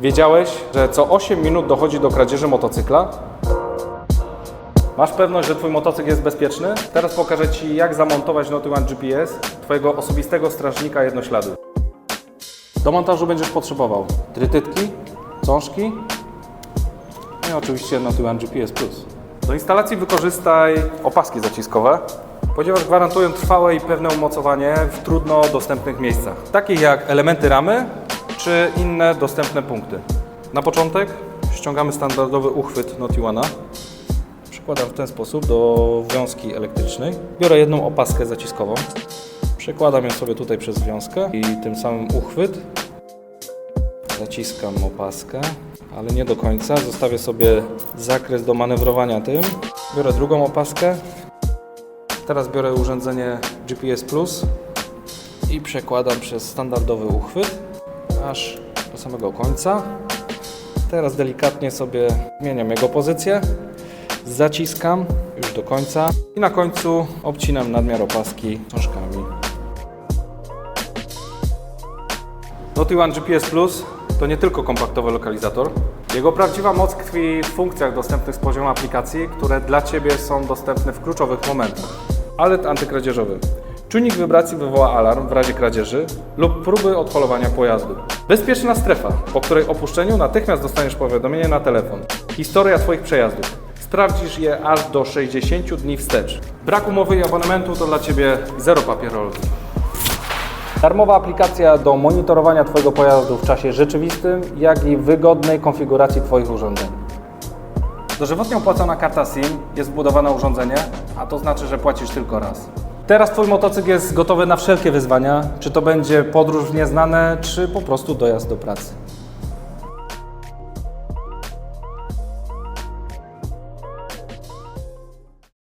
Wiedziałeś, że co 8 minut dochodzi do kradzieży motocykla? Masz pewność, że Twój motocykl jest bezpieczny? Teraz pokażę Ci, jak zamontować Noty One GPS, Twojego osobistego strażnika jednośladu. Do montażu będziesz potrzebował drytytki, cążki no i oczywiście Noty One GPS Plus. Do instalacji wykorzystaj opaski zaciskowe, ponieważ gwarantują trwałe i pewne umocowanie w trudno dostępnych miejscach, takich jak elementy ramy czy inne dostępne punkty. Na początek ściągamy standardowy uchwyt Noty One'a. Przykładam w ten sposób do wiązki elektrycznej. Biorę jedną opaskę zaciskową, przekładam ją sobie tutaj przez wiązkę i tym samym uchwyt. Zaciskam opaskę, ale nie do końca. Zostawię sobie zakres do manewrowania tym. Biorę drugą opaskę. Teraz biorę urządzenie GPS Plus i przekładam przez standardowy uchwyt aż do samego końca. Teraz delikatnie sobie zmieniam jego pozycję. Zaciskam już do końca i na końcu obcinam nadmiar opaski czążkami. Noty One GPS Plus to nie tylko kompaktowy lokalizator. Jego prawdziwa moc tkwi w funkcjach dostępnych z poziomu aplikacji, które dla Ciebie są dostępne w kluczowych momentach. Alert antykradzieżowy. Czujnik wibracji wywoła alarm w razie kradzieży lub próby odholowania pojazdu. Bezpieczna strefa, po której opuszczeniu natychmiast dostaniesz powiadomienie na telefon. Historia Twoich przejazdów. Sprawdzisz je aż do 60 dni wstecz. Brak umowy i abonamentu to dla Ciebie zero papierolki. Darmowa aplikacja do monitorowania Twojego pojazdu w czasie rzeczywistym, jak i wygodnej konfiguracji Twoich urządzeń. Dożywotnie opłacona karta SIM jest wbudowana w urządzenie, a to znaczy, że płacisz tylko raz. Teraz Twój motocykl jest gotowy na wszelkie wyzwania, czy to będzie podróż w nieznane, czy po prostu dojazd do pracy.